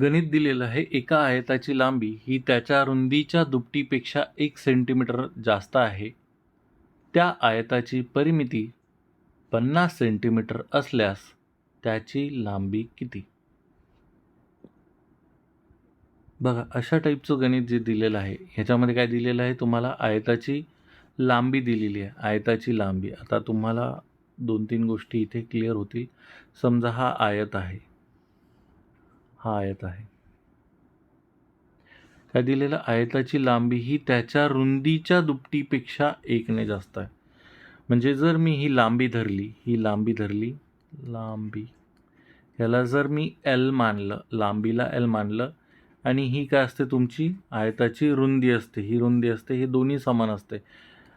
गणित दिलेलं आहे एका आयताची लांबी ही त्याच्या रुंदीच्या दुपटीपेक्षा एक सेंटीमीटर जास्त आहे. त्या आयताची परिमिती पन्नास सेंटीमीटर असल्यास त्याची लांबी किती? बघा अशा टाईपचं गणित जे दिलेलं आहे ह्याच्यामध्ये काय दिलेलं आहे? तुम्हाला आयताची लांबी दिलेली आहे आयताची लांबी. आता तुम्हाला दोन तीन गोष्टी इथे क्लिअर होतील. समजा हा आयत आहे. हा आयत आहे. काय दिलेलं? आयताची लांबी ही त्याच्या रुंदीच्या दुपटीपेक्षा एकने जास्त आहे. म्हणजे जर मी ही लांबी धरली ही लांबी धरली लांबी. ह्याला जर मी एल मानलं लांबीला एल मानलं आणि ही काय असते तुमची? आयताची रुंदी असते. ही रुंदी असते ही दोन्ही समान असते.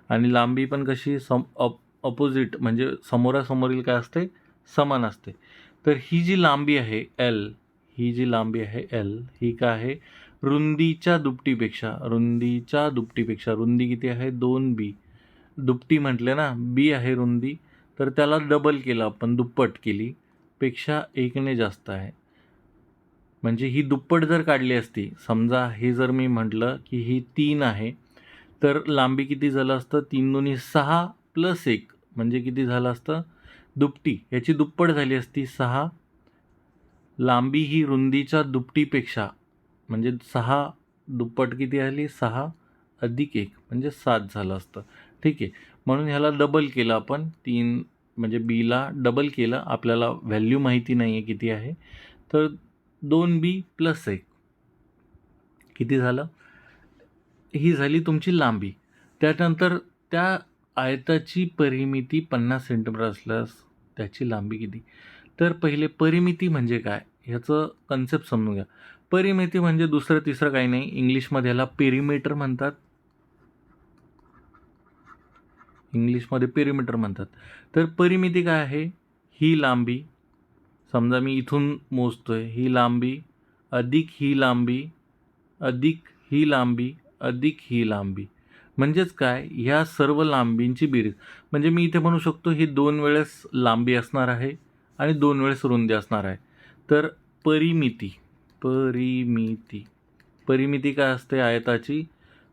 आणि लांबी पण कशी? सम अप अपोजिट म्हणजे समोरासमोरील काय असते? समान असते. तर ही जी लांबी आहे एल ही जी लांबी आहे एल ही काय आहे? रुंदीच्या दुपटीपेक्षा रुंदीच्या दुपटीपेक्षा रुंदी किती आहे? दोन बी दुपटी म्हटले ना बी आहे रुंदी तर त्याला डबल केलं आपण दुप्पट केली पेक्षा एकने जास्त आहे. म्हणजे ही दुप्पट जर काढली असती समजा हे जर मी म्हटलं की ही तीन आहे तर लांबी किती झालं असतं? तीन दोन्ही सहा प्लस एक म्हणजे किती झालं असतं? दुपटी. याची दुप्पट झाली असती सहा लांबी ही रुंदीच्या दुपटीपेक्षा म्हणजे सहा दुप्पट किती आली? सहा अधिक एक म्हणजे सात झालं असतं. ठीक आहे. म्हणून ह्याला डबल केलं आपण. तीन म्हणजे बीला डबल केलं. आपल्याला व्हॅल्यू माहिती नाही आहे किती आहे. तर दोन बी प्लस एक. किती झालं? ही झाली तुमची लांबी. त्यानंतर त्या आयताची परिमिती पन्नास सेंटीमीटर असल्यास त्याची लांबी किती? तर पहिले परिमिती म्हणजे काय? ह्याचं कन्सेप्ट समजून घ्या. परिमिती म्हणजे दुसरं तिसरं काही नाही. इंग्लिशमध्ये ह्याला पेरिमीटर म्हणतात. इंग्लिशमध्ये पेरिमीटर म्हणतात. तर परिमिती काय आहे? ही लांबी समजा मी इथून मोजतो आहे ही लांबी अधिक ही लांबी अधिक ही लांबी अधिक ही लांबी. म्हणजेच काय? ह्या सर्व लांबींची बेरीज. म्हणजे मी इथे म्हणू शकतो ही दोन वेळेस लांबी असणार आहे आणि दोन वेळेस रुंदी असणार आहे. तर परिमिती परिमिती. परिमिती काय असते? आयताची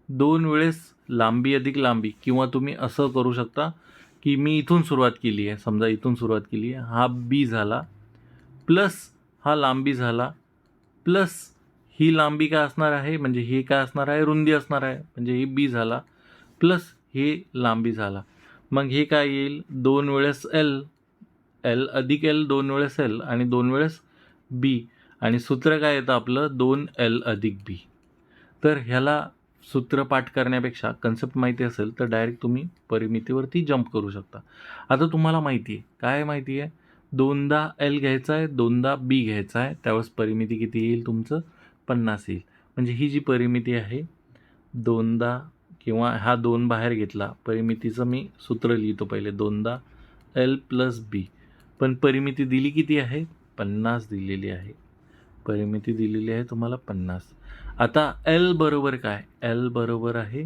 दोन वेळेस लांबी अधिक लांबी किंवा तुम्ही असं करू शकता की मी इथून सुरुवात केली आहे. समजा इथून सुरुवात केली आहे. हा बी झाला प्लस हा लांबी झाला प्लस ही लांबी काय असणार आहे? म्हणजे हे काय असणार आहे? रुंदी असणार आहे. म्हणजे ही बी झाला प्लस हे लांबी झाला. मग हे काय येईल? दोन वेळेस एल एल अधिक एल दोन वेळेस एल आणि दोन वेळेस बी. आणि सूत्र काय येतं आपलं? दोन एल अधिक बी. तर ह्याला सूत्र पाठ करण्यापेक्षा कन्सेप्ट माहिती असेल तर डायरेक्ट तुम्ही परिमितीवरती जंप करू शकता. आता तुम्हाला माहिती आहे. काय माहिती आहे? दोनदा एल घ्यायचा आहे दोनदा बी घ्यायचा आहे. त्यावेळेस परिमिती किती येईल तुमचं? पन्नास येईल. म्हणजे ही जी परिमिती आहे दोनदा किंवा हा दोन बाहेर घेतला परिमितीचं मी सूत्र लिहितो पहिले दोनदा एल प्लस बी. पण परिमिती दिली किती आहे? पन्नास दिलेली आहे. परिमिती दिलेली आहे तुम्हाला पन्नास. आता एल बरोबर काय? एल बरोबर आहे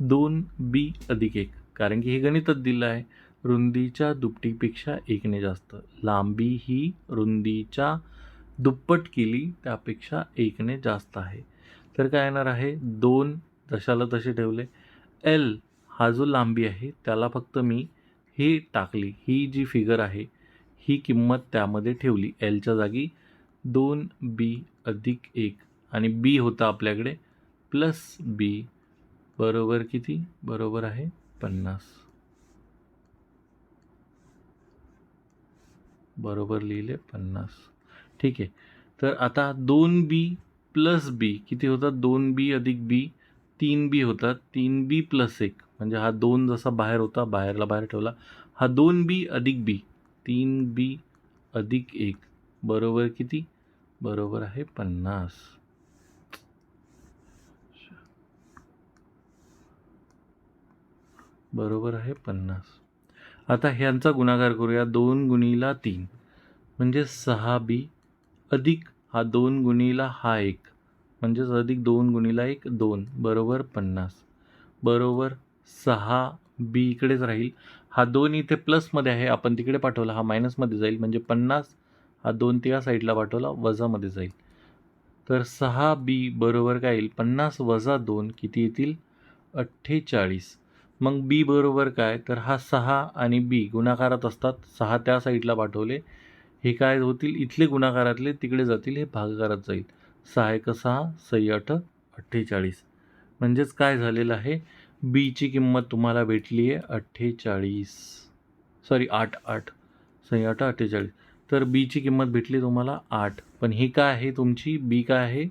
दोन बी अधिक एक. कारण की हे गणितच दिलं आहे. रुंदीच्या दुपटीपेक्षा एकने जास्त. लांबी ही रुंदीच्या दुप्पट केली त्यापेक्षा एकने जास्त आहे. तर काय येणार आहे? दोन जशाला तसे ठेवले. एल हा जो लांबी आहे त्याला फक्त मी ही टाकली. ही जी फिगर आहे ही किंमत त्यामध्ये ठेवली. एलच्या जागी दोन बी अधिक एक आणि बी होता आपल्याकडे प्लस बी बरोबर किती? बरोबर आहे पन्नास. बरोबर लिहिले पन्नास. ठीक आहे. तर आता दोन बी प्लस बी किती होतात दोन बी अधिक बी तीन बी होतात तीन बी प्लस एक. म्हणजे हा दोन जसा बाहेर होता बाहेरला बाहेर ठेवला. हा दोन बी अधिक बी तीन बी अधिक एक. बरोबर किती? बरोबर आहे पन्नास. बरोबर आहे पन्नास. आता ह्यांचा गुणाकार करूया. दोन गुणीला तीन. म्हणजे सहा बी अधिक हा दोन गुणीला हा एक. म्हणजेच अधिक दोन गुणीला एक दोन. बरोबर पन्नास. बरोबर सहा बी इकडेच राहील. हा दोन इथे प्लसमध्ये आहे. आपण तिकडे पाठवला हा मायनसमध्ये जाईल. म्हणजे पन्नास हा दोन त्या साईडला पाठवला वजामध्ये जाईल. तर सहा बी बरोबर काय येईल? पन्नास वजा दोन किती येतील? अठ्ठेचाळीस. मग बी बरोबर काय? तर हा सहा आणि बी गुणाकारात असतात. सहा त्या साईडला पाठवले. हे काय होतील? इथले गुणाकारातले तिकडे जातील हे भागाकारात जाईल. सहा एक सहा सई अठ्ठेचाळीस. म्हणजेच काय झालेलं आहे? बीची किंमत तुम्हाला भेटली आहे अठ्ठेचाळीस. सॉरी आठ आठ. सॉरी आठ अठ्ठेचाळीस. तर बीची किंमत भेटली तुम्हाला आठ. पण ही काय आहे तुमची? बी काय आहे?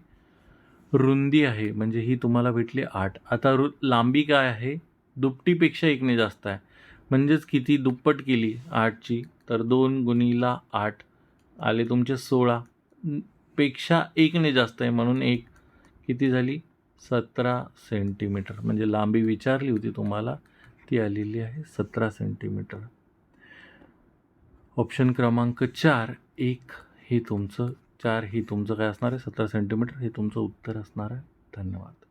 रुंदी आहे. म्हणजे ही तुम्हाला भेटली आठ. आता रु लांबी काय आहे? दुपटीपेक्षा एकने जास्त आहे. म्हणजेच किती दुप्पट केली आठची तर दोन गुणीला आठ आले तुमचे सोळा. पेक्षा एकने जास्त आहे म्हणून एक. किती झाली? सतरा सेंटीमीटर. म्हणजे लांबी विचारली होती तुम्हाला ती आलेली आहे सतरा सेंटीमीटर. ऑप्शन क्रमांक चार एक हे तुमचं चार हे तुमचं काय असणार आहे? सतरा सेंटीमीटर हे तुमचं उत्तर असणार आहे. धन्यवाद.